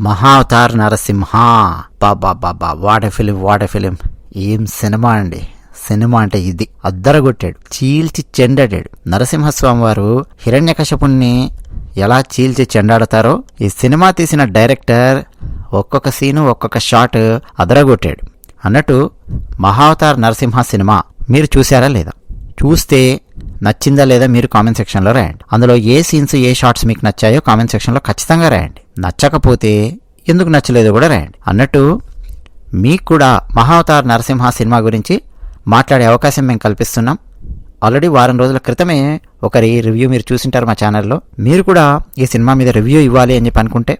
మహావతార్ నరసింహ. బాబా బాబా వాడ ఫిలిం వాడ ఫిలిం. ఏం సినిమా అండి? సినిమా అంటే ఇది. అద్దరగొట్టాడు. చీల్చి చెండాడాడు. నరసింహస్వామి వారు హిరణ్యకశపుణ్ణి ఎలా చీల్చి చెండాడతారో ఈ సినిమా తీసిన డైరెక్టర్ ఒక్కొక్క సీను ఒక్కొక్క షాట్ అదరగొట్టాడు. అన్నట్టు మహావతార్ నరసింహ సినిమా. మీరు చూసారా లేదా? చూస్తే నచ్చిందా లేదా మీరు కామెంట్ సెక్షన్లో రాయండి. అందులో ఏ సీన్స్ ఏ షార్ట్స్ మీకు నచ్చాయో కామెంట్ సెక్షన్లో ఖచ్చితంగా రాయండి. నచ్చకపోతే ఎందుకు నచ్చలేదో కూడా రాయండి. అన్నట్టు మీకు కూడా మహావతార్ నరసింహ సినిమా గురించి మాట్లాడే అవకాశం మేము కల్పిస్తున్నాం. ఆల్రెడీ వారం రోజుల క్రితమే ఒకరి రివ్యూ మీరు చూసింటారు మా ఛానల్లో. మీరు కూడా ఈ సినిమా మీద రివ్యూ ఇవ్వాలి అని చెప్పి అనుకుంటే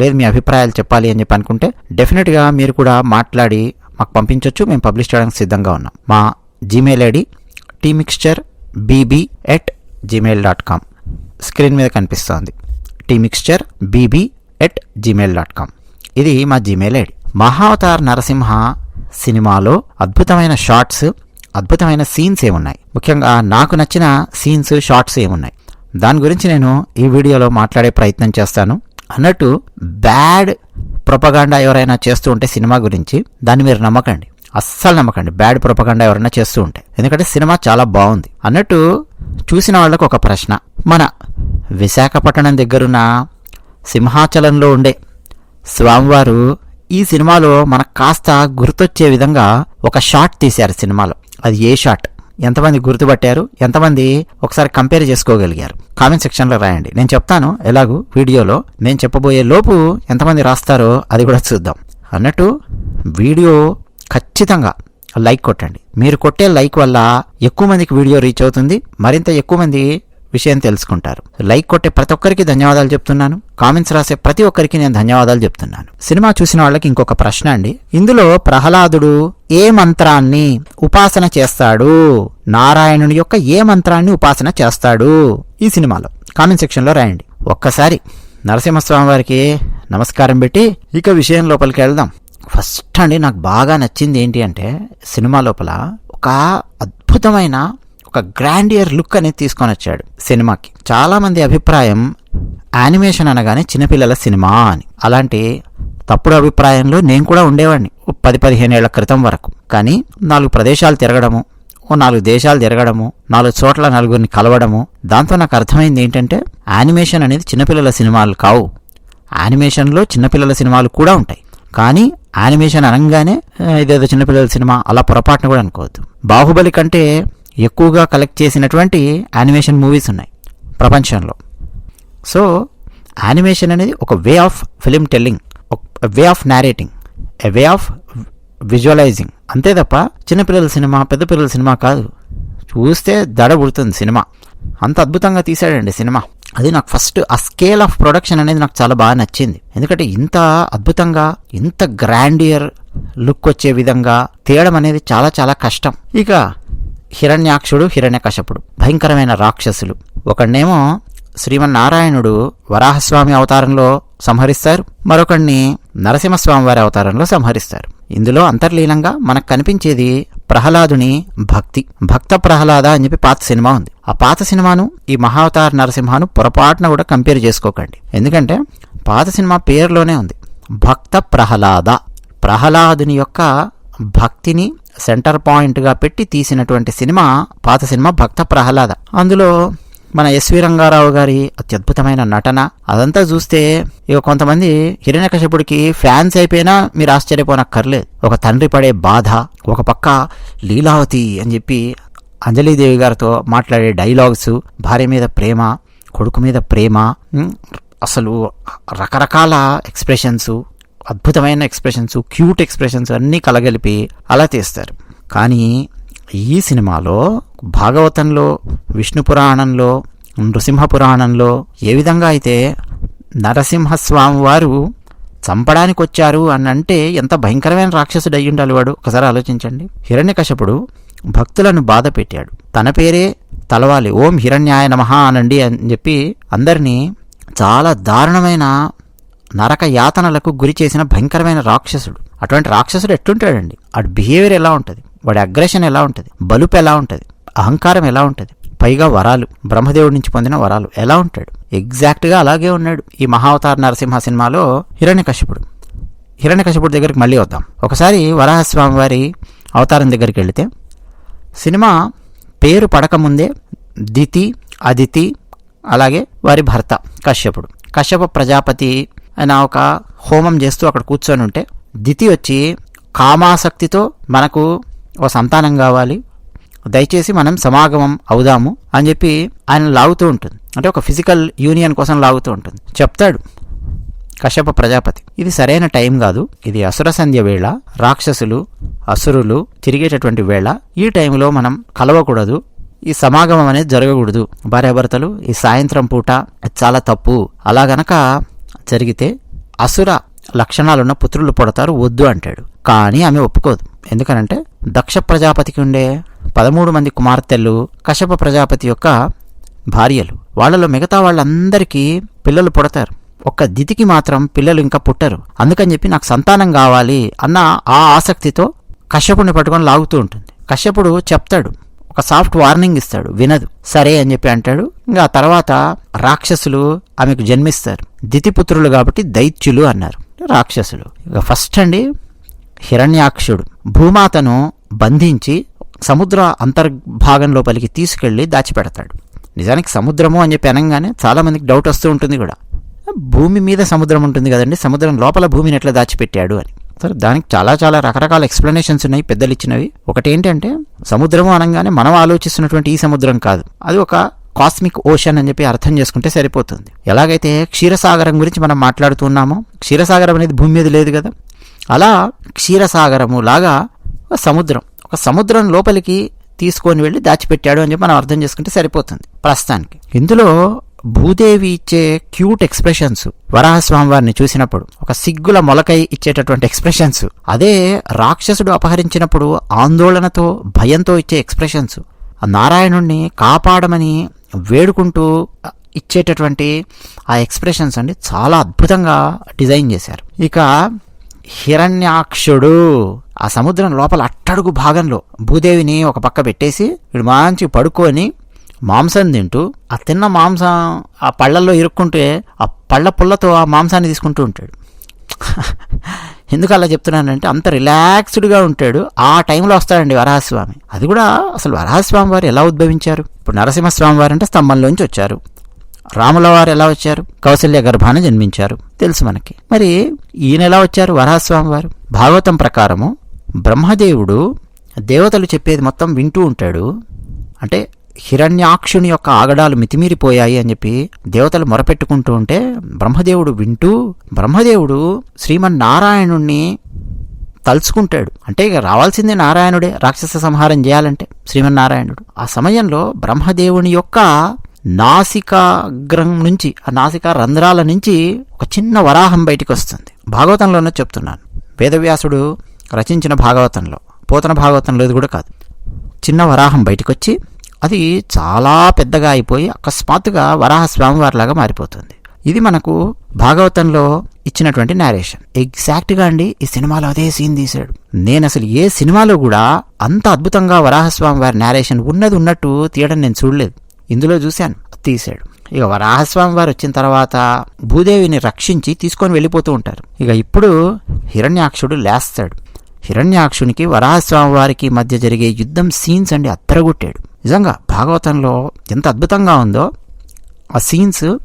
లేదు మీ అభిప్రాయాలు చెప్పాలి అని చెప్పి అనుకుంటే డెఫినెట్గా మీరు కూడా మాట్లాడి మాకు పంపించవచ్చు మేము పబ్లిష్ చేయడానికి సిద్ధంగా ఉన్నాం. మా Gmail ID tea mixture BB at Gmail dot com. Screen మీద కనిపిస్తోంది. Tea mixture BB at Gmail dot com. ఇది మా జీమెయిల్ ఐడి. మహావతార్ నరసింహ సినిమాలో అద్భుతమైన షార్ట్స్ అద్భుతమైన సీన్స్ ఏమున్నాయి? ముఖ్యంగా నాకు నచ్చిన సీన్స్ షార్ట్స్ ఏమున్నాయి? దాని గురించి నేను ఈ వీడియోలో మాట్లాడే ప్రయత్నం చేస్తాను. అన్నట్టు బ్యాడ్ ప్రొపగాండా ఎవరైనా చేస్తూ ఉంటే సినిమా గురించి దాన్ని మీరు నమ్మకండి. అస్సలు నమ్మకండి. బ్యాడ్ ప్రొపగాండా ఎవరైనా చేస్తూ ఉంటే. ఎందుకంటే సినిమా చాలా బాగుంది. అన్నట్టు చూసిన వాళ్ళకు ఒక ప్రశ్న. మన విశాఖపట్నం దగ్గరున్న సింహాచలంలో ఉండే స్వామివారు ఈ సినిమాలో మనకు కాస్త గుర్తొచ్చే విధంగా ఒక షాట్ తీశారు సినిమాలో. అది ఏ షాట్? ఎంతమంది గుర్తుపట్టారు? ఎంతమంది ఒకసారి కంపేర్ చేసుకోగలిగారు? కామెంట్ సెక్షన్లో రాయండి. నేను చెప్తాను ఎలాగూ వీడియోలో నేను చెప్పబోయే లోపు ఎంతమంది రాస్తారో అది కూడా చూద్దాం. అన్నట్టు వీడియో ఖచ్చితంగా లైక్ కొట్టండి. మీరు కొట్టే లైక్ వల్ల ఎక్కువ మందికి వీడియో రీచ్ అవుతుంది. మరింత ఎక్కువ మంది విషయం తెలుసుకుంటారు. లైక్ కొట్టే ప్రతి ఒక్కరికి ధన్యవాదాలు చెప్తున్నాను. కామెంట్స్ రాసే ప్రతి ఒక్కరికి నేను ధన్యవాదాలు చెప్తున్నాను. సినిమా చూసిన వాళ్ళకి ఇంకొక ప్రశ్న అండి. ఇందులో ప్రహ్లాదుడు ఏ మంత్రాన్ని ఉపాసన చేస్తాడు? నారాయణుని యొక్క ఏ మంత్రాన్ని ఉపాసన చేస్తాడు? ఈ సినిమాలో కామెంట్ సెక్షన్లో రాయండి. ఒక్కసారి నరసింహస్వామి వారికి నమస్కారం పెట్టి ఇక విషయం లోపలికి వెళ్దాం. ఫస్ట్ అండి నాకు బాగా నచ్చింది ఏంటి అంటే సినిమా లోపల ఒక అద్భుతమైన ఒక గ్రాండియర్ లుక్ అనేది తీసుకొని వచ్చాడు సినిమాకి. చాలామంది అభిప్రాయం యానిమేషన్ అనగానే చిన్నపిల్లల సినిమా అని. అలాంటి తప్పుడు అభిప్రాయంలో నేను కూడా ఉండేవాడిని పది పదిహేను ఏళ్ళ క్రితం వరకు. కానీ నాలుగు ప్రదేశాలు తిరగడము ఓ నాలుగు దేశాలు తిరగడము నాలుగు చోట్ల నలుగురిని కలవడము దాంతో నాకు అర్థమైంది ఏంటంటే యానిమేషన్ అనేది చిన్నపిల్లల సినిమాలు కావు. యానిమేషన్లో చిన్నపిల్లల సినిమాలు కూడా ఉంటాయి. కానీ యానిమేషన్ అనగానే "ఆ, ఇదేదో చిన్నపిల్లల సినిమా అలా పొరపాటున కూడా అనుకోవద్దు. బాహుబలి కంటే ఎక్కువగా కలెక్ట్ చేసినటువంటి యానిమేషన్ మూవీస్ ఉన్నాయి ప్రపంచంలో. సో యానిమేషన్ అనేది ఒక వే ఆఫ్ ఫిలిం టెల్లింగ్ ఒక way of narrating a way of visualizing అంతే తప్ప చిన్నపిల్లల సినిమా పెద్ద పిల్లల సినిమా కాదు. చూస్తే దడ పుడుతుంది సినిమా. అంత అద్భుతంగా తీశాడండి సినిమా. అది నాకు ఫస్ట్ ఆ స్కేల్ ఆఫ్ ప్రొడక్షన్ అనేది నాకు చాలా బాగా నచ్చింది. ఎందుకంటే ఇంత అద్భుతంగా ఇంత గ్రాండియర్ లుక్ వచ్చే విధంగా తీయడం అనేది చాలా చాలా కష్టం. ఇక హిరణ్యాక్షుడు హిరణ్యకశపుడు భయంకరమైన రాక్షసులు. ఒకడినేమో శ్రీమన్నారాయణుడు వరాహస్వామి అవతారంలో సంహరిస్తారు. మరొకడిని నరసింహస్వామి వారి అవతారంలో సంహరిస్తారు. ఇందులో అంతర్లీనంగా మనకు కనిపించేది ప్రహ్లాదుని భక్తి. భక్త ప్రహ్లాద అని చెప్పి పాత సినిమా ఉంది. ఆ పాత సినిమాను ఈ మహావతార నరసింహను పొరపాటున కూడా కంపేర్ చేసుకోకండి. ఎందుకంటే పాత సినిమా పేరులోనే ఉంది. భక్త ప్రహ్లాద. ప్రహ్లాదుని యొక్క భక్తిని సెంటర్ పాయింట్గా పెట్టి తీసినటువంటి సినిమా పాత సినిమా భక్త ప్రహ్లాద. అందులో మన ఎస్వి రంగారావు గారి అత్యద్భుతమైన నటన. అదంతా చూస్తే ఇక కొంతమంది హిరణ్యకశపుడికి ఫ్యాన్స్ అయిపోయినా మీరు ఆశ్చర్యపోనక్కర్లేదు. ఒక తండ్రి పడే బాధ ఒక పక్క లీలావతి అని చెప్పి అంజలీదేవి గారితో మాట్లాడే డైలాగ్స్ భార్య మీద ప్రేమ కొడుకు మీద ప్రేమ అసలు రకరకాల ఎక్స్ప్రెషన్స్ అద్భుతమైన ఎక్స్ప్రెషన్స్ క్యూట్ ఎక్స్ప్రెషన్స్ అన్నీ కలగలిపి అలా తీస్తారు. కానీ ఈ సినిమాలో భాగవతంలో విష్ణు పురాణంలో నృసింహ పురాణంలో ఏ విధంగా అయితే నరసింహస్వామి వారు చంపడానికి వచ్చారు అని అంటే ఎంత భయంకరమైన రాక్షసుడు అయ్యి ఉండాలి వాడు? ఒకసారి ఆలోచించండి. హిరణ్యకశపుడు భక్తులను బాధ పెట్టాడు. తన పేరే తలవాలి. ఓం హిరణ్యాయ నమః అనండి అని చెప్పి అందరినీ చాలా దారుణమైన నరక యాతనలకు గురి చేసిన భయంకరమైన రాక్షసుడు. అటువంటి రాక్షసుడు ఎట్లుంటాడండి? అటు బిహేవియర్ ఎలా ఉంటుంది? వాడి అగ్రెషన్ ఎలా ఉంటుంది? బలుపు ఎలా ఉంటుంది? అహంకారం ఎలా ఉంటుంది? పైగా వరాలు బ్రహ్మదేవుడి నుంచి పొందిన వరాలు ఎలా ఉంటాడు? ఎగ్జాక్ట్గా అలాగే ఉన్నాడు. ఈ మహావతార నరసింహ సినిమాలో హిరణ్యకశిపుడు. హిరణ్యకశ్యపుడు దగ్గరికి మళ్ళీ వద్దాం. ఒకసారి వరాహస్వామి వారి అవతారం దగ్గరికి వెళితే సినిమా పేరు పడకముందే దితి అదితి అలాగే వారి భర్త కశ్యపుడు. కశ్యప ప్రజాపతి ఆయన ఒక హోమం చేస్తూ అక్కడ కూర్చొని ఉంటే దితి వచ్చి కామాసక్తితో మనకు ఓ సంతానం కావాలి. దయచేసి మనం సమాగమం అవుదాము అని చెప్పి ఆయన లాగుతూ ఉంటుంది. అంటే ఒక ఫిజికల్ యూనియన్ కోసం లాగుతూ ఉంటుంది. చెప్తాడు కశ్యప ప్రజాపతి. ఇది సరైన టైం కాదు. ఇది అసుర సంధ్య వేళ. రాక్షసులు అసురులు తిరిగేటటువంటి వేళ. ఈ టైంలో మనం కలవకూడదు. ఈ సమాగమం అనేది జరగకూడదు. భార్యాభర్తలు ఈ సాయంత్రం పూట చాలా తప్పు. అలా గనక జరిగితే అసుర లక్షణాలున్న పుత్రులు పుడతారు వద్దు అంటాడు. కానీ ఆమె ఒప్పుకోదు. ఎందుకనంటే దక్ష ప్రజాపతికి ఉండే పదమూడు మంది కుమార్తెలు కశ్యప ప్రజాపతి యొక్క భార్యలు. వాళ్ళలో మిగతా వాళ్ళందరికీ పిల్లలు పుడతారు. ఒక్క దితికి మాత్రం పిల్లలు ఇంకా పుట్టరు. అందుకని చెప్పి నాకు సంతానం కావాలి అన్న ఆ ఆసక్తితో కశ్యపుడిని పట్టుకొని లాగుతూ ఉంటుంది. కశ్యపుడు చెప్తాడు. ఒక సాఫ్ట్ వార్నింగ్ ఇస్తాడు. వినదు. సరే అని చెప్పి అంటాడు. ఇంకా తర్వాత రాక్షసులు ఆమెకు జన్మిస్తారు. దితిపుత్రులు కాబట్టి దైత్యులు అన్నారు. రాక్షసులు. ఇక ఫస్ట్ అండి హిరణ్యాక్షుడు భూమాతను బంధించి సముద్ర అంతర్భాగం లోపలికి తీసుకెళ్ళి దాచిపెడతాడు. నిజానికి సముద్రము అని చెప్పి అనగానే చాలామందికి డౌట్ వస్తూ ఉంటుంది కూడా. భూమి మీద సముద్రం ఉంటుంది కదండి సముద్రం లోపల భూమిని ఎట్లా దాచిపెట్టాడు అని. సరే దానికి చాలా చాలా రకరకాల ఎక్స్ప్లెనేషన్స్ ఉన్నాయి పెద్దలు ఇచ్చినవి. ఒకటి ఏంటంటే సముద్రము అనగానే మనం ఆలోచిస్తున్నటువంటి ఈ సముద్రం కాదు. అది ఒక కాస్మిక్ ఓషన్ అని చెప్పి అర్థం చేసుకుంటే సరిపోతుంది. ఎలాగైతే క్షీరసాగరం గురించి మనం మాట్లాడుతున్నామో క్షీరసాగరం అనేది భూమి మీద లేదు కదా. అలా క్షీరసాగరము లాగా ఒక సముద్రం. ఒక సముద్రం లోపలికి తీసుకొని వెళ్ళి దాచిపెట్టాడు అని చెప్పి మనం అర్థం చేసుకుంటే సరిపోతుంది ప్రస్తుతానికి. ఇందులో భూదేవి ఇచ్చే క్యూట్ ఎక్స్ప్రెషన్స్ వరాహస్వామి వారిని చూసినప్పుడు ఒక సిగ్గుల మొలకై ఇచ్చేటటువంటి ఎక్స్ప్రెషన్స్ అదే రాక్షసుడు అపహరించినప్పుడు ఆందోళనతో భయంతో ఇచ్చే ఎక్స్ప్రెషన్స్ ఆ నారాయణుణ్ణి కాపాడమని వేడుకుంటూ ఇచ్చేటటువంటి ఆ ఎక్స్ప్రెషన్స్ అండి చాలా అద్భుతంగా డిజైన్ చేశారు. ఇక హిరణ్యాక్షుడు ఆ సముద్రం లోపల అట్టడుగు భాగంలో భూదేవిని ఒక పక్క పెట్టేసి వీడు మంచి పడుకొని మాంసం తింటూ ఆ తిన్న మాంసం ఆ పళ్ళల్లో ఇరుక్కుంటే ఆ పళ్ళ పుల్లతో ఆ మాంసాన్ని తీసుకుంటూ ఉంటాడు. ఎందుకు అలా చెప్తున్నానంటే అంత రిలాక్స్డ్గా ఉంటాడు. ఆ టైంలో వస్తాడండి వరాహస్వామి. అది కూడా అసలు వరాహస్వామి వారు ఎలా ఉద్భవించారు? ఇప్పుడు నరసింహస్వామి వారు అంటే స్తంభంలోంచి వచ్చారు. రాముల వారు ఎలా వచ్చారు? కౌశల్య గర్భాన జన్మించారు. తెలుసు మనకి. మరి ఈయన ఎలా వచ్చారు? వరాహస్వామి వారు భాగవతం ప్రకారము బ్రహ్మదేవుడు దేవతలు చెప్పేది మొత్తం వింటూ ఉంటాడు. అంటే హిరణ్యాక్షుని యొక్క ఆగడాలు మితిమీరిపోయాయి అని చెప్పి దేవతలు మొరపెట్టుకుంటూ ఉంటే బ్రహ్మదేవుడు వింటూ బ్రహ్మదేవుడు శ్రీమన్నారాయణుణ్ణి తలుచుకుంటాడు. అంటే ఇక రావాల్సిందే నారాయణుడే రాక్షస సంహారం చేయాలంటే శ్రీమన్నారాయణుడు. ఆ సమయంలో బ్రహ్మదేవుని యొక్క నాసికాగ్రహం నుంచి ఆ నాసికా రంధ్రాల నుంచి ఒక చిన్న వరాహం బయటికి వస్తుంది. భాగవతంలోనే చెప్తున్నాను. వేదవ్యాసుడు రచించిన భాగవతంలో పోతన భాగవతంలో ఇది కూడా కాదు. చిన్న వరాహం బయటికి వచ్చి అది చాలా పెద్దగా అయిపోయి అకస్మాత్తుగా వరాహ స్వామివారిలాగా మారిపోతుంది. ఇది మనకు భాగవతంలో ఇచ్చినటువంటి నేరేషన్ ఎగ్జాక్ట్గా అండి ఈ సినిమాలో అదే సీన్ తీశాడు. నేను అసలు ఏ సినిమాలో కూడా అంత అద్భుతంగా వరాహస్వామి వారి నేరేషన్ ఉన్నది ఉన్నట్టు తీయడం నేను చూడలేదు. ఇందులో చూశాను తీశాడు. ఇక వరాహస్వామి వారు వచ్చిన తర్వాత భూదేవిని రక్షించి తీసుకొని వెళ్ళిపోతూ ఉంటారు. ఇక ఇప్పుడు హిరణ్యాక్షుడు లేస్తాడు. హిరణ్యాక్షునికి వరాహస్వామి వారికి మధ్య జరిగే యుద్ధం సీన్స్ అండి అత్తరగొట్టాడు నిజంగా భాగవతంలో ఎంత అద్భుతంగా ఉందో ఆ సీన్స్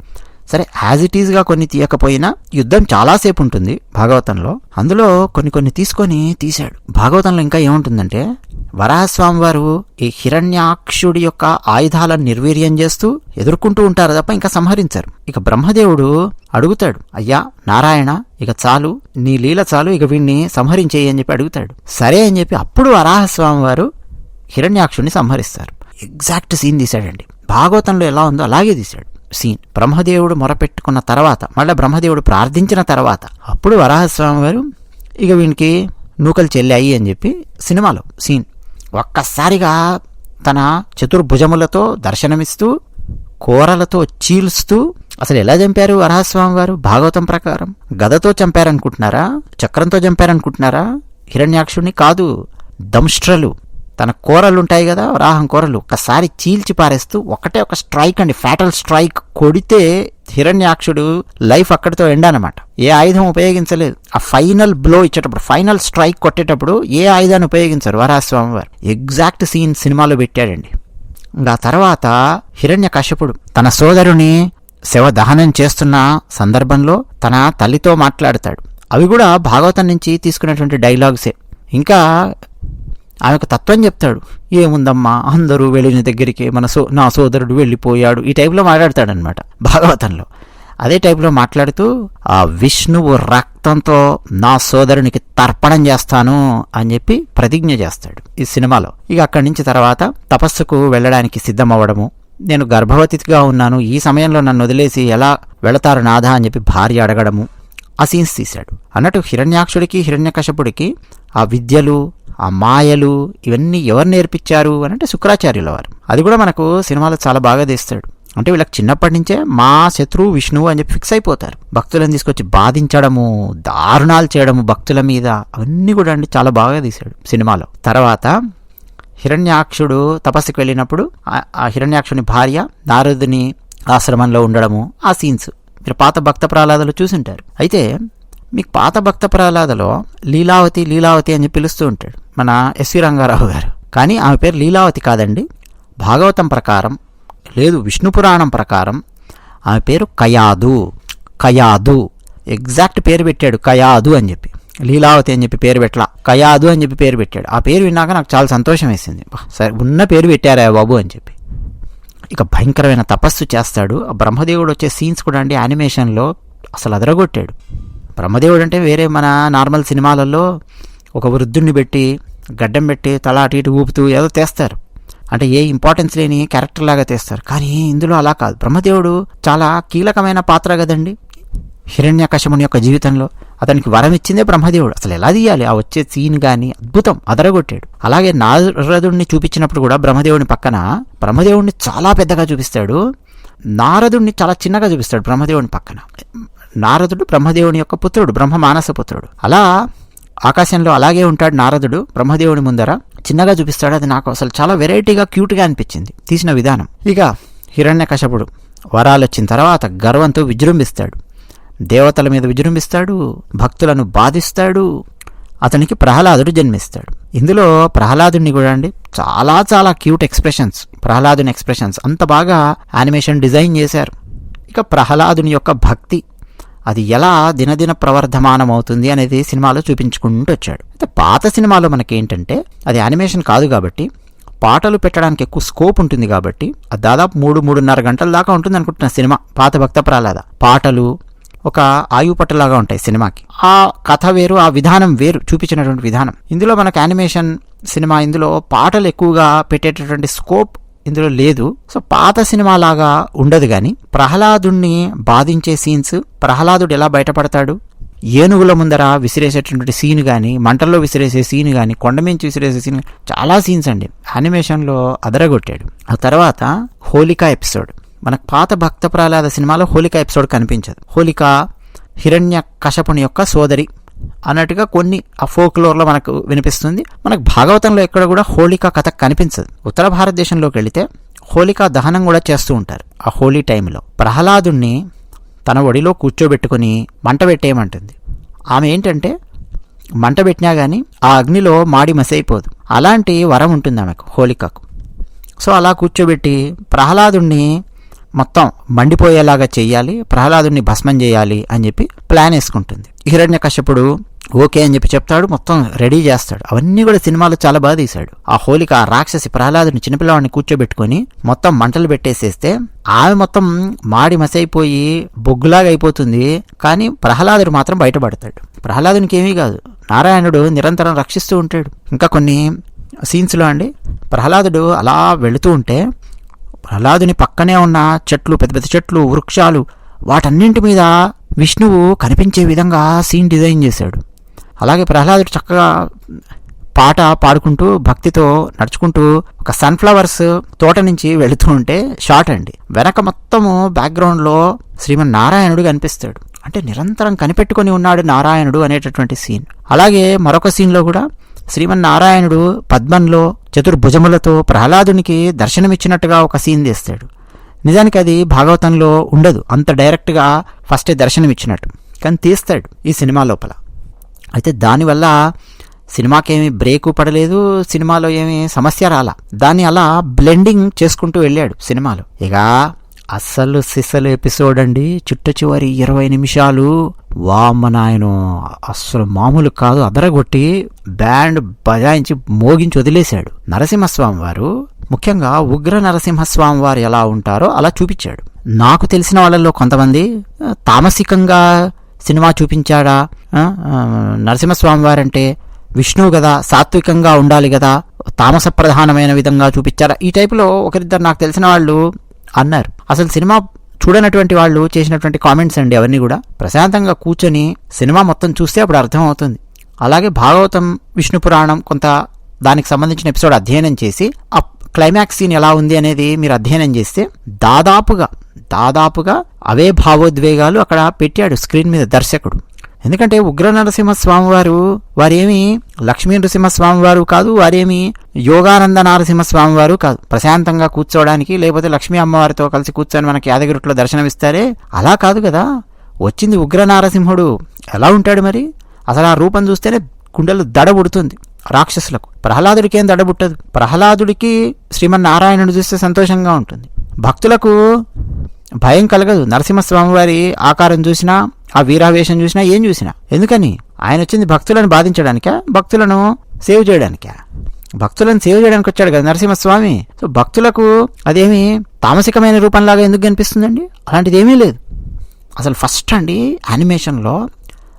సరే యాజ్ ఇట్ ఈజ్గా కొన్ని తీయకపోయినా యుద్ధం చాలాసేపు ఉంటుంది భాగవతంలో. అందులో కొన్ని కొన్ని తీసుకొని తీశాడు. భాగవతంలో ఇంకా ఏముంటుందంటే వరాహస్వామివారు ఈ హిరణ్యాక్షుడి యొక్క ఆయుధాలను నిర్వీర్యం చేస్తూ ఎదుర్కొంటూ ఉంటారు తప్ప ఇంకా సంహరించారు. ఇక బ్రహ్మదేవుడు అడుగుతాడు అయ్యా నారాయణ ఇక చాలు నీ లీల చాలు ఇక వీణ్ణి సంహరించేయి అని చెప్పి అడుగుతాడు. సరే అని చెప్పి అప్పుడు వరాహస్వామి వారు హిరణ్యాక్షుడిని సంహరిస్తారు. Exact scene తీశాడండి. భాగవతంలో ఎలా ఉందో అలాగే తీశాడు. సీన్ బ్రహ్మదేవుడు మొరపెట్టుకున్న తర్వాత మళ్ళీ బ్రహ్మదేవుడు ప్రార్థించిన తర్వాత అప్పుడు వరాహస్వామి వారు ఇక వీనికి నూకలు చెల్లాయి అని చెప్పి సినిమాలో సీన్ ఒక్కసారిగా తన చతుర్భుజములతో దర్శనమిస్తూ కూరలతో చీల్స్తూ అసలు ఎలా చంపారు వరహస్వామి వారు భాగవతం ప్రకారం. గదతో చంపారనుకుంటున్నారా? చక్రంతో చంపారనుకుంటున్నారా? హిరణ్యాక్షుడిని కాదు దంష్ట్రలు తన కూరలుంటాయి కదా రాహం కూరలు. ఒకసారి చీల్చి పారేస్తూ ఒకటే ఒక స్ట్రైక్ అండి. ఫ్యాటల్ స్ట్రైక్ కొడితే హిరణ్యాక్షుడు లైఫ్ అక్కడితో ఎండనమాట ఏ ఆయుధం ఉపయోగించలేదు. ఆ ఫైనల్ బ్లో ఇచ్చేటప్పుడు ఫైనల్ స్ట్రైక్ కొట్టేటప్పుడు ఏ ఆయుధాన్ని ఉపయోగించరు? వరాస్వామి వారు ఎగ్జాక్ట్ సీన్ సినిమాలో పెట్టాడండి. ఆ తర్వాత హిరణ్య కశ్యపుడు తన సోదరుని శవ దహనం చేస్తున్న సందర్భంలో తన తల్లితో మాట్లాడతాడు. అవి కూడా భాగవతం నుంచి తీసుకున్నటువంటి డైలాగ్సే ఇంకా ఆమెకు తత్వం చెప్తాడు. ఏముందమ్మా? అందరూ వెళ్ళిన దగ్గరికి మన సో నా సోదరుడు వెళ్ళిపోయాడు. ఈ టైప్లో మాట్లాడతాడనమాట భాగవతంలో. అదే టైప్లో మాట్లాడుతూ ఆ విష్ణువు రక్తంతో నా సోదరునికి తర్పణం చేస్తాను అని చెప్పి ప్రతిజ్ఞ చేస్తాడు ఈ సినిమాలో. ఇక అక్కడి నుంచి తర్వాత తపస్సుకు వెళ్ళడానికి సిద్ధమవ్వడము. నేను గర్భవతిగా ఉన్నాను. ఈ సమయంలో నన్ను వదిలేసి ఎలా వెళతారు నాథ? అని చెప్పి భార్య అడగడము. ఆ సీన్స్ తీశాడు. అన్నట్టు హిరణ్యాక్షుడికి హిరణ్యకశపుడికి ఆ విద్యలు ఆ మాయలు ఇవన్నీ ఎవరు నేర్పించారు అని అంటే శుక్రాచార్యుల వారు. అది కూడా మనకు సినిమాలో చాలా బాగా తీస్తాడు. అంటే వీళ్ళకి చిన్నప్పటి నుంచే మా శత్రువు విష్ణువు అని చెప్పి ఫిక్స్ అయిపోతారు. భక్తులను తీసుకొచ్చి బాధించడము దారుణాలు చేయడము భక్తుల మీద అవన్నీ కూడా అండి చాలా బాగా తీశాడు సినిమాలో. తర్వాత హిరణ్యాక్షుడు తపస్సుకు వెళ్ళినప్పుడు ఆ- ఆ హిరణ్యాక్షుని భార్య నారదుని ఆశ్రమంలో ఉండడము ఆ సీన్స్. మీరు పాత భక్త ప్రహ్లాదలు చూసుంటారు. అయితే మీకు పాత భక్త ప్రహ్లాదలో లీలావతి లీలావతి అని పిలుస్తూ ఉంటాడు మన ఎస్వి రంగారావు గారు. కానీ ఆమె పేరు లీలావతి కాదండి. భాగవతం ప్రకారం లేదు విష్ణు పురాణం ప్రకారం ఆమె పేరు కయాదు. కయాదు. ఎగ్జాక్ట్ పేరు పెట్టాడు కయాదు అని చెప్పి. లీలావతి అని చెప్పి పేరు పెట్టలా. కయాదు అని చెప్పి పేరు పెట్టాడు. ఆ పేరు విన్నాక నాకు చాలా సంతోషం వేసింది. సరే ఉన్న పేరు పెట్టారా బాబు అని చెప్పి. ఇక భయంకరమైన తపస్సు చేస్తాడు. ఆ బ్రహ్మదేవుడు వచ్చే సీన్స్ కూడా అండి యానిమేషన్లో అసలు అదరగొట్టాడు. బ్రహ్మదేవుడు అంటే వేరే మన నార్మల్ సినిమాలలో ఒక వృద్ధుడిని పెట్టి గడ్డం పెట్టి తల అటు ఇటు ఊపుతూ ఏదో తెస్తారు. అంటే ఏ ఇంపార్టెన్స్ లేని క్యారెక్టర్ లాగా తెస్తారు. కానీ ఇందులో అలా కాదు. బ్రహ్మదేవుడు చాలా కీలకమైన పాత్ర కదండి. హిరణ్యకశముని యొక్క జీవితంలో అతనికి వరం ఇచ్చిందే బ్రహ్మదేవుడు. అసలు ఎలా తీయాలి? ఆ వచ్చే సీన్ కానీ అద్భుతం అదరగొట్టాడు. అలాగే నారదుడిని చూపించినప్పుడు కూడా బ్రహ్మదేవుని పక్కన బ్రహ్మదేవుడిని చాలా పెద్దగా చూపిస్తాడు. నారదుడిని చాలా చిన్నగా చూపిస్తాడు బ్రహ్మదేవుని పక్కన. నారదుడు బ్రహ్మదేవుని యొక్క పుత్రుడు బ్రహ్మ మానస పుత్రుడు. అలా ఆకాశంలో అలాగే ఉంటాడు నారదుడు బ్రహ్మదేవుని ముందర. చిన్నగా చూపిస్తాడు. అది నాకు అసలు చాలా వెరైటీగా క్యూట్గా అనిపించింది. తీసిన విధానం. ఇక హిరణ్యకశపుడు వరాలు వచ్చిన తర్వాత గర్వంతో విజృంభిస్తాడు. దేవతల మీద విజృంభిస్తాడు భక్తులను బాధిస్తాడు అతనికి ప్రహ్లాదుడు జన్మిస్తాడు. ఇందులో ప్రహ్లాదుని కూడా అండి చాలా చాలా క్యూట్ ఎక్స్ప్రెషన్స్ ప్రహ్లాదుని ఎక్స్ప్రెషన్స్. అంత బాగా యానిమేషన్ డిజైన్ చేశారు. ఇక ప్రహ్లాదుని యొక్క భక్తి అది ఎలా దినదిన ప్రవర్ధమానం అవుతుంది అనేది సినిమాలో చూపించుకుంటూ వచ్చాడు. అయితే పాత సినిమాలో మనకి ఏంటంటే అది యానిమేషన్ కాదు కాబట్టి పాటలు పెట్టడానికి ఎక్కువ స్కోప్ ఉంటుంది కాబట్టి అది దాదాపు మూడు మూడున్నర గంటల దాకా ఉంటుంది అనుకుంటున్నా సినిమా పాత భక్త ప్రహ్లాద. పాటలు ఒక ఆయుపట్టులాగా ఉంటాయి సినిమాకి. ఆ కథ వేరు ఆ విధానం వేరు చూపించినటువంటి విధానం. ఇందులో మనకు యానిమేషన్ సినిమా ఇందులో పాటలు ఎక్కువగా పెట్టేటటువంటి స్కోప్ ఇందులో లేదు. సో పాత సినిమా లాగా ఉండదు కానీ ప్రహ్లాదుణ్ణి బాధించే సీన్స్ ప్రహ్లాదుడు ఎలా బయటపడతాడు ఏనుగుల ముందర విసిరేసేటటువంటి సీన్ కానీ మంటల్లో విసిరేసే సీన్ కానీ కొండమించి విసిరేసే సీన్ చాలా సీన్స్ అండి. యానిమేషన్లో అదరగొట్టాడు. ఆ తర్వాత హోలికా ఎపిసోడ్. మనకు పాత భక్త ప్రహ్లాద సినిమాలో హోలికా ఎపిసోడ్ కనిపించదు. హోలిక హిరణ్య కశపుని యొక్క సోదరి అన్నట్టుగా కొన్ని ఆ ఫోక్లోర్లో మనకు వినిపిస్తుంది. మనకు భాగవతంలో ఎక్కడ కూడా హోళిక కథ కనిపించదు. ఉత్తర భారతదేశంలోకి వెళితే హోలికా దహనం కూడా చేస్తూ ఉంటారు. ఆ హోలీ టైంలో ప్రహ్లాదుణ్ణి తన ఒడిలో కూర్చోబెట్టుకుని మంట పెట్టేయమంటుంది. ఆమె ఏంటంటే మంట పెట్టినా కానీ ఆ అగ్నిలో మాడి మసైపోదు. అలాంటి వరం ఉంటుంది ఆమెకు హోలికకు. సో అలా కూర్చోబెట్టి ప్రహ్లాదుణ్ణి మొత్తం మండిపోయేలాగా చేయాలి ప్రహ్లాదుని భస్మం చేయాలి అని చెప్పి ప్లాన్ వేసుకుంటుంది. హిరణ్య కశ్యపుడు ఓకే అని చెప్పి చెప్తాడు మొత్తం రెడీ చేస్తాడు. అవన్నీ కూడా సినిమాలో చాలా బాగా తీశాడు. ఆ హోలిక ఆ రాక్షసి ప్రహ్లాదుని చిన్నపిల్లవాడిని కూర్చోబెట్టుకొని మొత్తం మంటలు పెట్టేసేస్తే ఆమె మొత్తం మాడి మసైపోయి బొగ్గులాగా అయిపోతుంది. కానీ ప్రహ్లాదుడు మాత్రం బయటపడతాడు. ప్రహ్లాదునికి ఏమీ కాదు. నారాయణుడు నిరంతరం రక్షిస్తూ ఉంటాడు. ఇంకా కొన్ని సీన్స్లో అండి ప్రహ్లాదుడు అలా వెళుతూ ఉంటే ప్రహ్లాదుని పక్కనే ఉన్న చెట్లు పెద్ద పెద్ద చెట్లు వృక్షాలు వాటన్నింటి మీద విష్ణువు కనిపించే విధంగా సీన్ డిజైన్ చేశాడు. అలాగే ప్రహ్లాదుడు చక్కగా పాట పాడుకుంటూ భక్తితో నడుచుకుంటూ ఒక సన్ఫ్లవర్స్ తోట నుంచి వెళుతూ ఉంటే షార్ట్ అండి. వెనక మొత్తము బ్యాక్గ్రౌండ్లో శ్రీమన్ నారాయణుడు కనిపిస్తాడు. అంటే నిరంతరం కనిపెట్టుకొని ఉన్నాడు నారాయణుడు అనేటటువంటి సీన్ అలాగే మరొక సీన్లో కూడా శ్రీమన్నారాయణుడు పద్మంలో చతుర్భుజములతో ప్రహ్లాదునికి దర్శనమిచ్చినట్టుగా ఒక సీన్ తీస్తాడు. నిజానికి అది భాగవతంలో ఉండదు. అంత డైరెక్ట్గా ఫస్టే దర్శనమిచ్చినట్టు. కానీ తీస్తాడు ఈ సినిమా లోపల. అయితే దానివల్ల సినిమాకేమి బ్రేకు పడలేదు సినిమాలో ఏమి సమస్య రాలా. దాన్ని అలా బ్లెండింగ్ చేసుకుంటూ వెళ్ళాడు సినిమాలో. ఇక అస్సలు సిసలు ఎపిసోడ్ అండి. చుట్ట చివరి ఇరవై నిమిషాలు వామ్మ నాయను అస్సలు మామూలు కాదు అదరగొట్టి బ్యాండ్ బజాయించి మోగించి వదిలేశాడు. నరసింహస్వామి వారు ముఖ్యంగా ఉగ్ర నరసింహస్వామి వారు ఎలా ఉంటారో అలా చూపించాడు. నాకు తెలిసిన వాళ్ళల్లో కొంతమంది తామసికంగా సినిమా చూపించాడా? నరసింహస్వామి వారంటే విష్ణువు కదా సాత్వికంగా ఉండాలి కదా తామస ప్రధానమైన విధంగా చూపించారా? ఈ టైపులో ఒకరిద్దరు నాకు తెలిసిన వాళ్ళు అన్నారు. అసలు సినిమా చూడనటువంటి వాళ్ళు చేసినటువంటి కామెంట్స్ అండి అవన్నీ కూడా. ప్రశాంతంగా కూర్చొని సినిమా మొత్తం చూస్తే అప్పుడు అర్థమవుతుంది. అలాగే భాగవతం విష్ణు పురాణం కొంత దానికి సంబంధించిన ఎపిసోడ్ అధ్యయనం చేసి ఆ క్లైమాక్స్ సీన్ ఎలా ఉంది అనేది మీరు అధ్యయనం చేస్తే దాదాపుగా దాదాపుగా అవే భావోద్వేగాలు అక్కడ పెట్టాడు స్క్రీన్ మీద దర్శకుడు. ఎందుకంటే ఉగ్ర నరసింహస్వామి వారు వారేమి లక్ష్మీ నరసింహస్వామి వారు కాదు వారేమి యోగానంద నరసింహస్వామి వారు కాదు. ప్రశాంతంగా కూర్చోవడానికి లేకపోతే లక్ష్మీ అమ్మవారితో కలిసి కూర్చొని మనకి యాదగిరిట్లో దర్శనమిస్తారే? అలా కాదు కదా. వచ్చింది ఉగ్ర నారసింహుడు. ఎలా ఉంటాడు మరి? అసలు ఆ రూపం చూస్తేనే కుండలు దడబుడుతుంది రాక్షసులకు. ప్రహ్లాదుడికి ఏం దడబుట్టదు ప్రహ్లాదుడికి శ్రీమన్నారాయణుడు చూస్తే సంతోషంగా ఉంటుంది. భక్తులకు భయం కలగదు. నరసింహస్వామివారి ఆకారం చూసినా ఆ వీరావేశం చూసినా ఏం చూసినా? ఎందుకని? ఆయన వచ్చింది భక్తులను బాధించడానిక? భక్తులను సేవ్ చేయడానికా? భక్తులను సేవ్ చేయడానికి వచ్చాడు కదా నరసింహస్వామి. సో భక్తులకు అదేమి తామసికమైన రూపంలాగా ఎందుకు కనిపిస్తుందండి? అలాంటిది ఏమీ లేదు. అసలు ఫస్ట్ అండి యానిమేషన్లో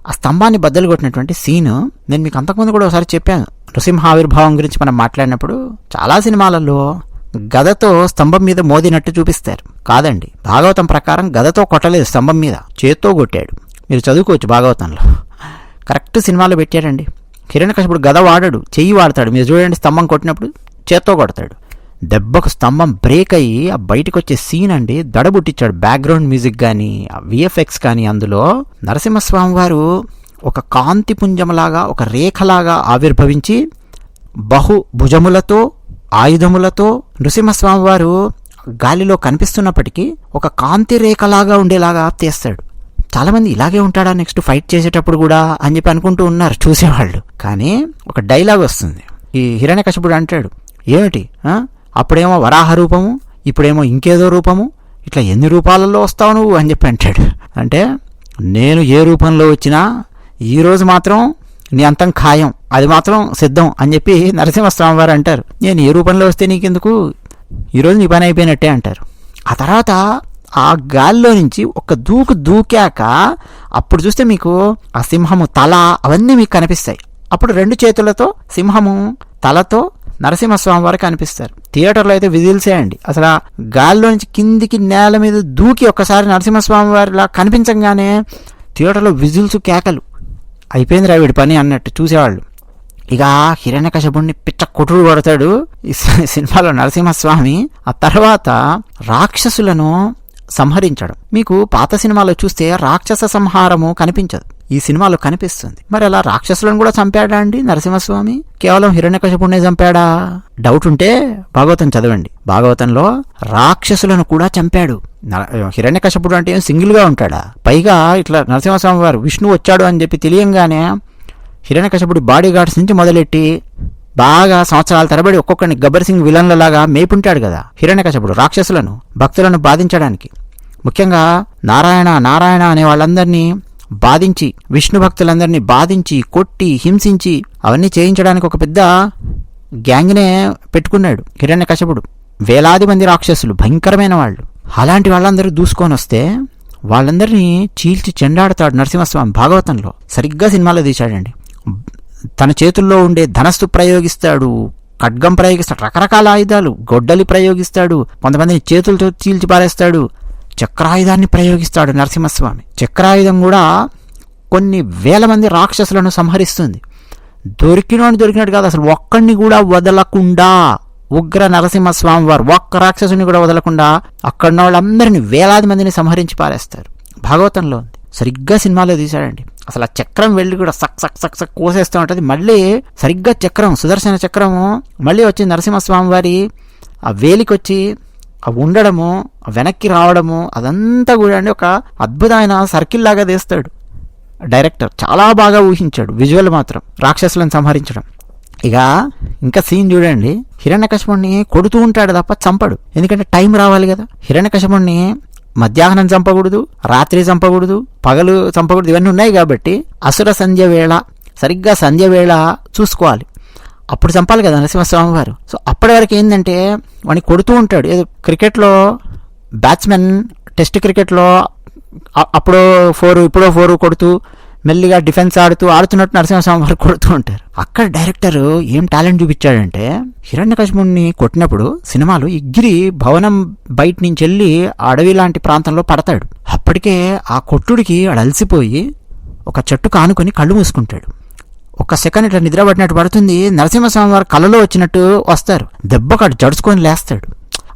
ఆ స్తంభాన్ని బద్దలు కొట్టినటువంటి సీన్ నేను మీకు అంతకుముందు కూడా ఒకసారి చెప్పాను నృసింహావిర్భావం గురించి మనం మాట్లాడినప్పుడు చాలా సినిమాలలో గదతో స్తంభం మీద మోదినట్టు చూపిస్తారు. కాదండి భాగవతం ప్రకారం గదతో కొట్టలేదు స్తంభం మీద చేత్తో కొట్టాడు. మీరు చదువుకోవచ్చు భాగవతంలో. కరెక్ట్ సినిమాలో పెట్టాడండి. హిరణ్యకశిపుడు గద వాడడు చెయ్యి వాడతాడు. మీరు చూడండి స్తంభం కొట్టినప్పుడు చేత్తో కొడతాడు. దెబ్బకు స్తంభం బ్రేక్ అయ్యి ఆ బయటకు వచ్చే సీన్ అండి దడబుట్టించాడు బ్యాక్గ్రౌండ్ మ్యూజిక్ కానీ విఎఫ్ఎక్స్ కానీ అందులో నరసింహస్వామి వారు ఒక కాంతిపుంజంలాగా ఒక రేఖలాగా ఆవిర్భవించి బహు భుజములతో ఆయుధములతో నృసింహస్వామి వారు గాలిలో కనిపిస్తున్నప్పటికీ ఒక కాంతి రేఖలాగా ఉండేలాగా తీస్తాడు చాలామంది ఇలాగే ఉంటాడా నెక్స్ట్ ఫైట్ చేసేటప్పుడు కూడా అని చెప్పి అనుకుంటూ ఉన్నారు చూసేవాళ్ళు. కానీ ఒక డైలాగ్ వస్తుంది. ఈ హిరణ్యకశపుడు అంటాడు ఏమిటి? అప్పుడేమో వరాహ రూపము ఇప్పుడేమో ఇంకేదో రూపము ఇట్లా ఎన్ని రూపాలలో వస్తావు నువ్వు? అని చెప్పి అంటాడు. అంటే నేను ఏ రూపంలో వచ్చినా ఈరోజు మాత్రం నీ అంతం ఖాయం. అది మాత్రం సిద్ధం అని చెప్పి నరసింహస్వామి వారు అంటారు. నేను ఏ రూపంలో వస్తే నీకెందుకు? ఈరోజు నీ పని అయిపోయినట్టే అంటారు. ఆ తర్వాత ఆ గాల్లో నుంచి ఒక దూకు దూకాక అప్పుడు చూస్తే మీకు ఆ సింహము తల అవన్నీ మీకు కనిపిస్తాయి. అప్పుడు రెండు చేతులతో సింహము తలతో నరసింహస్వామి వారు కనిపిస్తారు. థియేటర్లో అయితే విజిల్సే అండి అసలు ఆ గాల్లో నుంచి కిందికి నేల మీద దూకి ఒక్కసారి నరసింహస్వామి వారిలా కనిపించగానే థియేటర్లో విజిల్స్ కేకలు. అయిపోయింది వీడి పని అన్నట్టు చూసేవాళ్ళు. ఇక హిరణ్యకశపుణ్ణి పిచ్చ కొట్టుడు కొడతాడు ఈ సినిమాలో నరసింహస్వామి. ఆ తర్వాత రాక్షసులను సంహరించడం. మీకు పాత సినిమాలో చూస్తే రాక్షస సంహారము కనిపించదు. ఈ సినిమాలో కనిపిస్తుంది. మరి అలా రాక్షసులను కూడా చంపాడా అండి నరసింహస్వామి? కేవలం హిరణ్యకశపుణ్ణే చంపాడా? డౌట్ ఉంటే భాగవతం చదవండి. భాగవతంలో రాక్షసులను కూడా చంపాడు. హిరణ్యకశపుడు అంటే ఏం ఉంటాడా? పైగా ఇట్లా నరసింహస్వామి వారు విష్ణు వచ్చాడు అని చెప్పి తెలియంగానే హిరణ్యకశపుడి బాడీ గార్డ్స్ నుంచి మొదలెట్టి బాగా సంవత్సరాల తరబడి ఒక్కొక్కరిని గబ్బర్ సింగ్ విలన్లలాగా మేపుంటాడు కదా హిరణ్యకశపుడు రాక్షసులను భక్తులను బాధించడానికి. ముఖ్యంగా నారాయణ నారాయణ అనే వాళ్ళందరినీ బాధించి విష్ణు భక్తులందరినీ బాధించి కొట్టి హింసించి అవన్నీ చేయించడానికి ఒక పెద్ద గ్యాంగ్నే పెట్టుకున్నాడు హిరణ్య కశపుడు వేలాది మంది రాక్షసులు భయంకరమైన వాళ్ళు. అలాంటి వాళ్ళందరూ దూసుకొని వస్తే వాళ్ళందరినీ చీల్చి చెండాడతాడు నరసింహస్వామి భాగవతంలో. సరిగ్గా సినిమాలో తీశాడండి. తన చేతుల్లో ఉండే ధనస్సు ప్రయోగిస్తాడు ఖడ్గం ప్రయోగిస్తాడు రకరకాల ఆయుధాలు గొడ్డలి ప్రయోగిస్తాడు కొంతమందిని చేతులతో చీల్చి పారేస్తాడు చక్రాయుధాన్ని ప్రయోగిస్తాడు నరసింహస్వామి. చక్రాయుధం కూడా కొన్ని వేల మంది రాక్షసులను సంహరిస్తుంది. దొరికినోని దొరికినట్టు కాదు అసలు ఒక్కడిని కూడా వదలకుండా ఉగ్ర నరసింహస్వామి వారు ఒక్క రాక్షసుని కూడా వదలకుండా అక్కడ వాళ్ళందరినీ వేలాది మందిని సంహరించి పారేస్తారు. భాగవతంలో ఉంది. సరిగ్గా సినిమాలో తీశాడండి. అసలు ఆ చక్రం వెళ్ళి కూడా సక్ సక్ సక్ సక్ కోసేస్తూ ఉంటుంది. మళ్ళీ సరిగ్గా చక్రం సుదర్శన చక్రము మళ్ళీ వచ్చి నరసింహస్వామి వారి ఆ వేలికొచ్చి ఉండడము వెనక్కి రావడము అదంతా కూడా అండి ఒక అద్భుతమైన సర్కిల్ లాగా తీస్తాడు. డైరెక్టర్ చాలా బాగా ఊహించాడు విజువల్ మాత్రం రాక్షసులను సంహరించడం. ఇక ఇంకా సీన్ చూడండి హిరణ్యకశపుణ్ణి కొడుతూ ఉంటాడు తప్ప చంపడు. ఎందుకంటే టైం రావాలి కదా. హిరణ్యకశపుణ్ణి మధ్యాహ్నం చంపకూడదు రాత్రి చంపకూడదు పగలు చంపకూడదు ఇవన్నీ ఉన్నాయి కాబట్టి అసుర సంధ్య వేళ సరిగ్గా సంధ్య వేళ చూసుకోవాలి. అప్పుడు చంపాలి కదా నరసింహస్వామి వారు సో అప్పటి వరకు ఏంటంటే వాడిని కొడుతూ ఉంటాడు. ఏదో క్రికెట్లో బ్యాట్స్మెన్ టెస్ట్ క్రికెట్లో అప్పుడు అప్పుడో ఫోర్ ఇప్పుడో ఫోర్ కొడుతూ మెల్లిగా డిఫెన్స్ ఆడుతూ ఆడుతున్నట్టు నరసింహస్వామి వారు కొడుతూ ఉంటారు. అక్కడ డైరెక్టర్ ఏం టాలెంట్ చూపించాడంటే హిరణ్యకశిపుణ్ణి కొట్టినప్పుడు సినిమాలు ఇగ్గిరి భవనం బయట నుంచి వెళ్ళి అడవి లాంటి ప్రాంతంలో పడతాడు. అప్పటికే ఆ కొట్టుడికి ఆడు అలసిపోయి ఒక చెట్టు కానుకొని కళ్ళు మూసుకుంటాడు. ఒక సెకండ్ ఇట్లా నిద్రపడినట్టు పడుతుంది నరసింహస్వామి వారు కళ్ళలో వచ్చినట్టు వస్తారు. దెబ్బకాడు జడుచుకొని లేస్తాడు.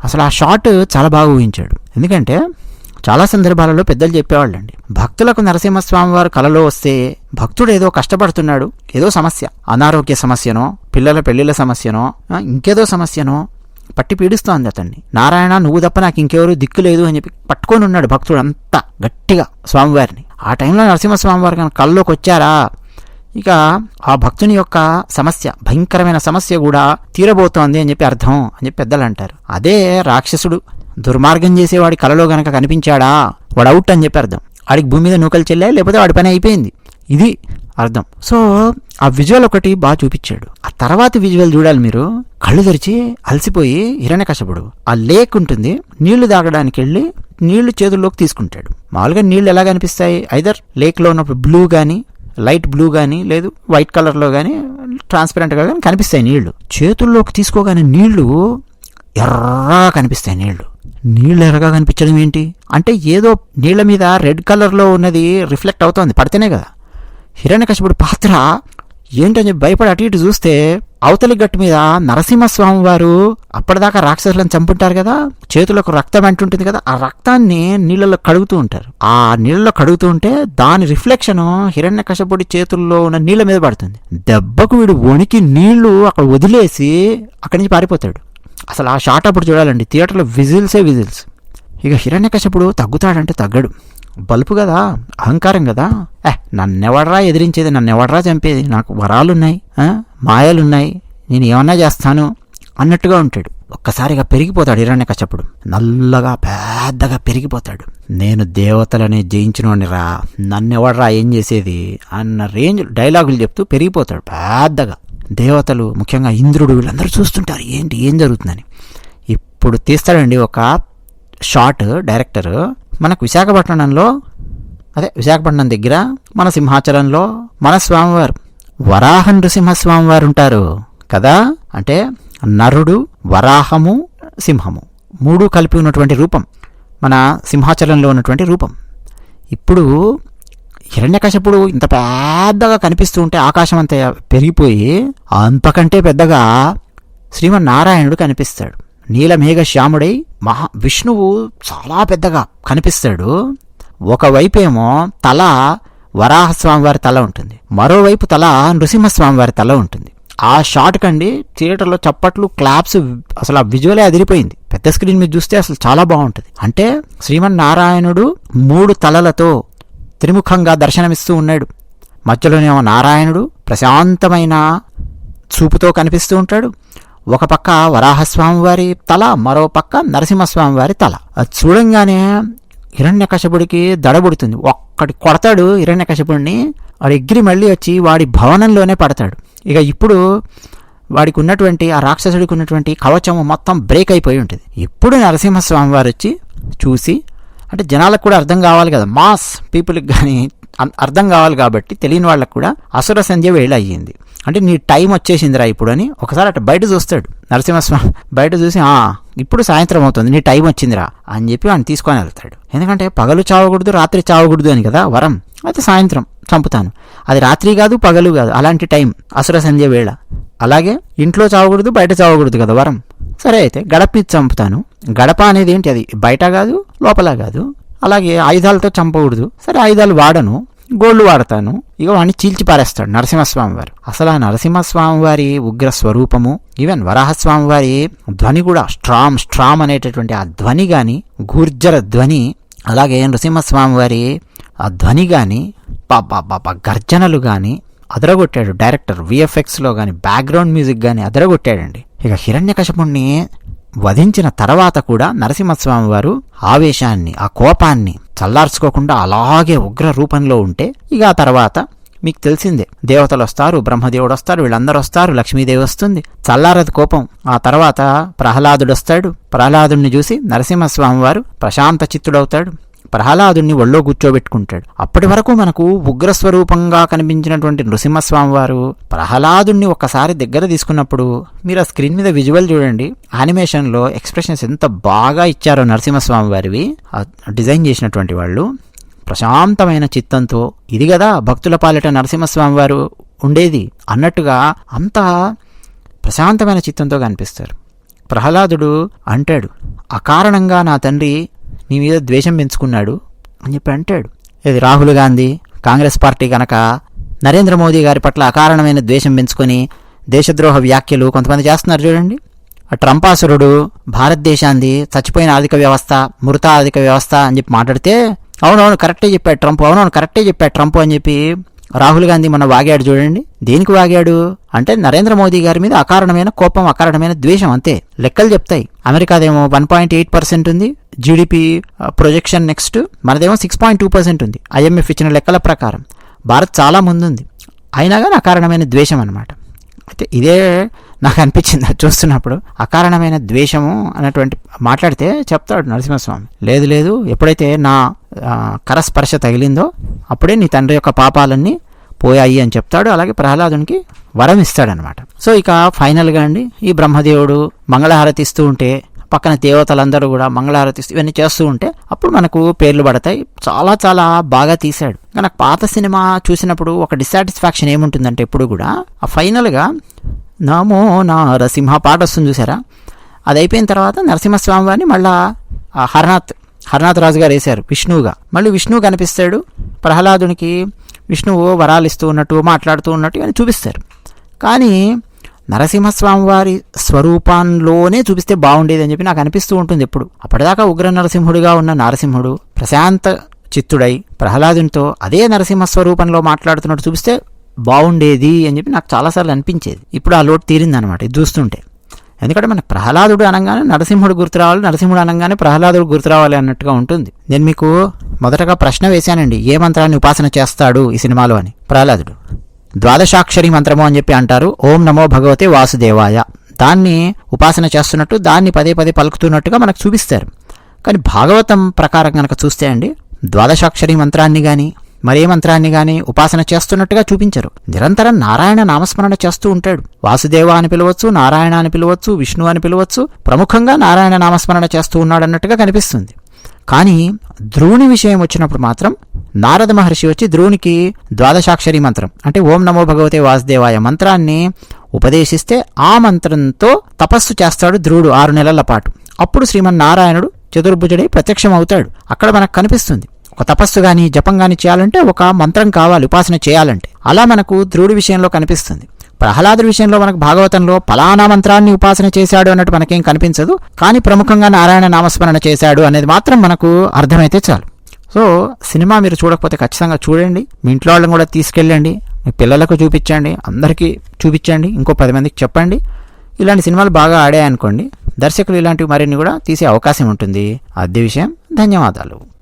అసలు ఆ షాట్ చాలా బాగా ఊహించాడు. ఎందుకంటే చాలా సందర్భాలలో పెద్దలు చెప్పేవాళ్ళండి భక్తులకు నరసింహస్వామి వారు కలలో వస్తే భక్తుడు ఏదో కష్టపడుతున్నాడు ఏదో సమస్య. అనారోగ్య సమస్యనో పిల్లల పెళ్ళిళ్ళ సమస్యనో ఇంకేదో సమస్యనో పట్టి పీడిస్తోంది అతన్ని. నారాయణ నువ్వు తప్ప నాకు ఇంకెవరు దిక్కు లేదు అని చెప్పి పట్టుకొని ఉన్నాడు భక్తుడు అంతా గట్టిగా స్వామివారిని. ఆ టైంలో నరసింహస్వామి వారు కళ్ళలోకి వచ్చారా? ఇక ఆ భక్తుని యొక్క సమస్య భయంకరమైన సమస్య కూడా తీరబోతోంది అని చెప్పి అర్థం అని చెప్పి పెద్దలు అంటారు. అదే రాక్షసుడు దుర్మార్గం చేసేవాడి కలలో గనక కనిపించాడా? వాడు అవుట్ అని చెప్పి అర్థం. వాడికి భూమి మీద నూకలు చెల్లాయి లేకపోతే వాడి పని అయిపోయింది. ఇది అర్థం. సో ఆ విజువల్ ఒకటి బాగా చూపించాడు. ఆ తర్వాత విజువల్ చూడాలి మీరు. కళ్ళు తెరిచి అలసిపోయి హిరణ్యకశపుడు ఆ లేక్ ఉంటుంది నీళ్ళు తాగడానికి వెళ్ళి నీళ్ళు చేతుల్లోకి తీసుకుంటాడు. మామూలుగా నీళ్ళు ఎలా కనిపిస్తాయి? ఐదర్ లేక్లో ఉన్నప్పుడు బ్లూ కానీ లైట్ బ్లూ కానీ లేదు వైట్ కలర్లో కానీ ట్రాన్స్పరెంట్గా కానీ కనిపిస్తాయి నీళ్ళు. చేతుల్లోకి తీసుకోగానే నీళ్ళు ఎర్రగా కనిపిస్తాయి నీళ్ళు. నీళ్ళు ఎర్రగా కనిపించడం ఏంటి? అంటే ఏదో నీళ్ళ మీద రెడ్ కలర్లో ఉన్నది రిఫ్లెక్ట్ అవుతోంది పడితేనే కదా. హిరణ్యకశిపుడు పాత్ర ఏంటని భయపడి అటు ఇటు చూస్తే అవతలి గట్టు మీద నరసింహస్వామి వారు అప్పటిదాకా రాక్షసులను చంపుంటారు కదా చేతులకు రక్తం అంటుంటుంది కదా ఆ రక్తాన్ని నీళ్ళలో కడుగుతూ ఉంటారు. ఆ నీళ్ళలో కడుగుతూ ఉంటే దాని రిఫ్లెక్షన్ హిరణ్యకశపుడి చేతుల్లో ఉన్న నీళ్ళ మీద పడుతుంది. దెబ్బకు వీడు వణికి నీళ్ళు అక్కడ వదిలేసి అక్కడి నుంచి పారిపోతాడు. అసలు ఆ షాట్ అప్పుడు చూడాలండి థియేటర్లో విజిల్సే విజిల్స్. ఇక హిరణ్యకశపుడు తగ్గుతాడంటే తగ్గడు. బలుపు కదా అహంకారం కదా. ఏ నన్నెవడరా ఎదిరించేది నన్నెవడరా చంపేది? నాకు వరాలున్నాయి మాయలున్నాయి నేను ఏమన్నా చేస్తాను అన్నట్టుగా ఉంటాడు. ఒక్కసారిగా పెరిగిపోతాడు హిరణ్యకశపుడు నల్లగా పెద్దగా పెరిగిపోతాడు. నేను దేవతలని జయించినోడిని రా నన్నెవడరా ఏం చేసేది అన్న రేంజ్ డైలాగులు చెప్తూ పెరిగిపోతాడు పెద్దగా. దేవతలు ముఖ్యంగా ఇంద్రుడు వీళ్ళందరూ చూస్తుంటారు ఏంటి ఏం జరుగుతుందని. ఇప్పుడు తీస్తాడండి ఒక షార్ట్ డైరెక్టర్. మనకు విశాఖపట్నంలో అదే విశాఖపట్నం దగ్గర మన సింహాచలంలో మన స్వామివారు వరాహ నృసింహస్వామివారు ఉంటారు కదా? అంటే నరుడు వరాహము సింహము. మూడు కలిపి ఉన్నటువంటి రూపం మన సింహాచలంలో ఉన్నటువంటి రూపం. ఇప్పుడు హిరణ్యకశపుడు ఇంత పెద్దగా కనిపిస్తూ ఉంటే ఆకాశం అంత పెరిగిపోయి అంతకంటే పెద్దగా శ్రీమన్నారాయణుడు కనిపిస్తాడు. నీలమేఘ శ్యాముడై మహా విష్ణువు చాలా పెద్దగా కనిపిస్తాడు. ఒకవైపేమో తల వరాహస్వామి వారి తల ఉంటుంది. మరోవైపు తల నృసింహస్వామి వారి తల ఉంటుంది. ఆ షాట్ కండి థియేటర్లో చప్పట్లు క్లాప్స్ అసలు ఆ విజువలే అదిరిపోయింది. పెద్ద స్క్రీన్ మీద చూస్తే అసలు చాలా బాగుంటుంది. అంటే శ్రీమన్నారాయణుడు మూడు తలలతో త్రిముఖంగా దర్శనమిస్తూ ఉన్నాడు. మధ్యలోనేమో నారాయణుడు ప్రశాంతమైన చూపుతో కనిపిస్తూ ఉంటాడు. ఒక పక్క వరాహస్వామి వారి తల మరో పక్క నరసింహస్వామి వారి తల. అది చూడంగానే హిరణ్యకశపుడికి దడబుడుతుంది ఒక్కటి కొడతాడు హిరణ్యకశపుడిని. వాడు ఎగిరి మళ్ళీ వచ్చి వాడి భవనంలోనే పడతాడు. ఇక ఇప్పుడు వాడికి ఉన్నటువంటి ఆ రాక్షసుడికి ఉన్నటువంటి కవచము మొత్తం బ్రేక్ అయిపోయి ఉంటుంది. ఇప్పుడు నరసింహస్వామి వారు వచ్చి చూసి అంటే జనాలకు కూడా అర్థం కావాలి కదా మాస్ పీపుల్కి కానీ అర్థం కావాలి కాబట్టి తెలియని వాళ్ళకు కూడా అసుర సంధ్య వేళ అయ్యింది. అంటే నీ టైం వచ్చేసిందిరా ఇప్పుడు అని ఒకసారి అటు బయట చూస్తాడు. నరసింహస్వామి బయట చూసి "ఆ, ఇప్పుడు సాయంత్రం అవుతుంది నీ టైం వచ్చిందిరా అని చెప్పి వాడిని తీసుకొని వెళ్తాడు. ఎందుకంటే పగలు చావకూడదు రాత్రి చావకూడదు అని కదా వరం. అయితే సాయంత్రం చంపుతాను. అది రాత్రి కాదు పగలు కాదు అలాంటి టైం అసుర సంధ్య వేళ. అలాగే ఇంట్లో చావకూడదు బయట చావకూడదు కదా వరం. సరే అయితే గడప మీద చంపుతాను. గడప అనేది ఏంటి? అది బయట కాదు లోపల కాదు. అలాగే ఆయుధాలతో చంపకూడదు. సరే ఆయుధాలు వాడను. గోళ్ళు వాడతాను. ఇక వాడిని చీల్చి పారేస్తాడు నరసింహస్వామి వారు అసలు ఆ నరసింహస్వామి వారి ఉగ్ర స్వరూపము ఈవెన్ వరాహస్వామి వారి ధ్వని కూడా స్ట్రామ్ స్ట్రామ్ అనేటటువంటి ఆ ధ్వని కానీ గూర్జర ధ్వని అలాగే నరసింహస్వామి వారి ఆ ధ్వని కానీ పాప గర్జనలు కానీ అదరగొట్టాడు డైరెక్టర్. విఎఫ్ఎక్స్లో కానీ బ్యాక్గ్రౌండ్ మ్యూజిక్ కానీ అదరగొట్టాడండి. ఇక హిరణ్యకశపుణ్ణి వధించిన తర్వాత కూడా నరసింహస్వామి వారు ఆవేశాన్ని ఆ కోపాన్ని చల్లార్చుకోకుండా అలాగే ఉగ్ర రూపంలో ఉంటే ఇక ఆ తర్వాత మీకు తెలిసిందే. దేవతలు వస్తారు బ్రహ్మదేవుడు వస్తారు వీళ్ళందరూ వస్తారు లక్ష్మీదేవి వస్తుంది. చల్లారదు కోపం. ఆ తర్వాత ప్రహ్లాదుడు వస్తాడు. ప్రహ్లాదుడిని చూసి నరసింహస్వామి వారు ప్రశాంత చిత్తుడవుతాడు. ప్రహ్లాదుణ్ణి ఒళ్ళో కూర్చోబెట్టుకుంటాడు. అప్పటి వరకు మనకు ఉగ్రస్వరూపంగా కనిపించినటువంటి నృసింహస్వామి వారు ప్రహ్లాదుణ్ణి ఒక్కసారి దగ్గర తీసుకున్నప్పుడు మీరు ఆ స్క్రీన్ మీద విజువల్ చూడండి. యానిమేషన్లో ఎక్స్ప్రెషన్స్ ఎంత బాగా ఇచ్చారో నరసింహస్వామి వారివి డిజైన్ చేసినటువంటి వాళ్ళు. ప్రశాంతమైన చిత్తంతో ఇది కదా భక్తుల పాలిట నరసింహస్వామి వారు ఉండేది అన్నట్టుగా అంత ప్రశాంతమైన చిత్తంతో కనిపిస్తారు. ప్రహ్లాదుడు అంటాడు అకారణంగా నా తండ్రి నీ మీద ద్వేషం పెంచుకున్నాడు అని చెప్పి అంటాడు. ఇది రాహుల్ గాంధీ కాంగ్రెస్ పార్టీ కనుక నరేంద్ర మోదీ గారి పట్ల అకారణమైన ద్వేషం పెంచుకొని దేశద్రోహ వ్యాఖ్యలు కొంతమంది చేస్తున్నారు చూడండి. ఆ ట్రంపాసురుడు భారతదేశాన్ని చచ్చిపోయిన ఆర్థిక వ్యవస్థ మృత ఆర్థిక వ్యవస్థ అని చెప్పి మాట్లాడితే అవునవును కరెక్టే చెప్పాడు ట్రంప్ అవునవును కరెక్టే చెప్పాడు ట్రంప్ అని చెప్పి రాహుల్ గాంధీ మొన్న వాగాడు చూడండి. దేనికి వాగాడు? అంటే నరేంద్ర మోదీ గారి మీద అకారణమైన కోపం అకారణమైన ద్వేషం అంతే. లెక్కలు చెప్తాయి. అమెరికాదేమో వన్ పాయింట్ ఎయిట్ పర్సెంట్ ఉంది. జీడిపి ప్రొజెక్షన్ నెక్స్ట్ మనదేమో సిక్స్ పాయింట్ టూ పర్సెంట్ ఉంది. ఐఎంఎఫ్ ఇచ్చిన లెక్కల ప్రకారం. భారత్ చాలా ముందుంది. అయినా కానీ అకారణమైన ద్వేషం అనమాట అయితే ఇదే నాకు అనిపించింది. చూస్తున్నప్పుడు అకారణమైన ద్వేషము అన్నటువంటి మాట్లాడితే చెప్తాడు నరసింహస్వామి. లేదు లేదు ఎప్పుడైతే నా కరస్పర్శ తగిలిందో అప్పుడే నీ తండ్రి యొక్క పాపాలన్నీ పోయాయి అని చెప్తాడు. అలాగే ప్రహ్లాదునికి వరం ఇస్తాడనమాట సో ఇక ఫైనల్గా అండి ఈ బ్రహ్మదేవుడు మంగళహారతి ఇస్తూ ఉంటే పక్కన దేవతలందరూ కూడా మంగళారతి ఇవన్నీ చేస్తూ ఉంటే అప్పుడు మనకు పేర్లు పడతాయి. చాలా చాలా బాగా తీశాడు. కనుక నాకు పాత సినిమా చూసినప్పుడు ఒక డిసాటిస్ఫాక్షన్ ఏముంటుందంటే ఎప్పుడు కూడా ఆ ఫైనల్గా నమో నరసింహ పాట వస్తుంది చూసారా? అది అయిపోయిన తర్వాత నరసింహస్వామి వారిని మళ్ళా హరనాథ్ హరనాథ్ రాజు గారు వేశారు విష్ణువుగా. మళ్ళీ విష్ణువు కనిపిస్తాడు. ప్రహ్లాదునికి విష్ణువు వరాలు ఇస్తూ ఉన్నట్టు మాట్లాడుతూ ఉన్నట్టు అని చూపిస్తారు. కానీ నరసింహస్వామి వారి స్వరూపంలోనే చూపిస్తే బాగుండేది అని చెప్పి నాకు అనిపిస్తూ ఉంటుంది ఎప్పుడు. అప్పటిదాకా ఉగ్ర నరసింహుడిగా ఉన్న నరసింహుడు ప్రశాంత చిత్తుడై ప్రహ్లాదునితో అదే నరసింహ స్వరూపంలో మాట్లాడుతున్నట్టు చూపిస్తే బాగుండేది అని చెప్పి నాకు చాలాసార్లు అనిపించేది. ఇప్పుడు ఆ లోటు తీరిందనమాట ఇది చూస్తుంటే. ఎందుకంటే మన ప్రహ్లాదుడు అనగానే నరసింహుడు గుర్తు రావాలి నరసింహుడు అనగానే ప్రహ్లాదుడు గుర్తు రావాలి అన్నట్టుగా ఉంటుంది. నేను మీకు మొదటగా ప్రశ్న వేశానండి ఏ మంత్రాన్ని ఉపాసన చేస్తాడు ఈ సినిమాలో అని? ప్రహ్లాదుడు. ద్వాదశాక్షరి మంత్రము అని చెప్పి అంటారు. ఓం నమో భగవతే వాసుదేవాయ. దాన్ని ఉపాసన చేస్తున్నట్టు దాన్ని పదే పదే పలుకుతున్నట్టుగా మనకు చూపిస్తారు. కానీ భాగవతం ప్రకారం కనుక చూస్తే అండి ద్వాదశాక్షరి మంత్రాన్ని కానీ మరే మంత్రాన్ని కానీ ఉపాసన చేస్తున్నట్టుగా చూపించరు. నిరంతరం నారాయణ నామస్మరణ చేస్తూ ఉంటాడు. వాసుదేవ అని పిలవచ్చు నారాయణ అని పిలవచ్చు విష్ణు అని పిలవచ్చు ప్రముఖంగా నారాయణ నామస్మరణ చేస్తూ ఉన్నాడు అన్నట్టుగా కనిపిస్తుంది. కానీ ధ్రువుని విషయం వచ్చినప్పుడు మాత్రం నారద మహర్షి వచ్చి ధ్రువునికి ద్వాదశాక్షరి మంత్రం అంటే ఓం నమో భగవతే వాసుదేవాయ మంత్రాన్ని ఉపదేశిస్తే ఆ మంత్రంతో తపస్సు చేస్తాడు ధ్రువుడు ఆరు నెలల పాటు. అప్పుడు శ్రీమన్నారాయణుడు చతుర్భుజుడై ప్రత్యక్షం అవుతాడు అక్కడ మనకు కనిపిస్తుంది. ఒక తపస్సు కానీ జపం కానీ చేయాలంటే ఒక మంత్రం కావాలి ఉపాసన చేయాలంటే. అలా మనకు ధ్రువుడి విషయంలో కనిపిస్తుంది. ప్రహ్లాదుడి విషయంలో మనకు భాగవతంలో పలానా మంత్రాన్ని ఉపాసన చేశాడు అన్నట్టు మనకేం కనిపించదు. కానీ ప్రముఖంగా నారాయణ నామస్మరణ చేశాడు అనేది మాత్రం మనకు అర్థమైతే చాలు. సో సినిమా మీరు చూడకపోతే ఖచ్చితంగా చూడండి. మీ ఇంట్లో వాళ్ళని కూడా తీసుకెళ్ళండి. మీ పిల్లలకు చూపించండి. అందరికీ చూపించండి. ఇంకో పది మందికి చెప్పండి. ఇలాంటి సినిమాలు బాగా ఆడాయనుకోండి. దర్శకులు ఇలాంటివి మరిన్ని కూడా తీసే అవకాశం ఉంటుంది. అదే విషయం. ధన్యవాదాలు.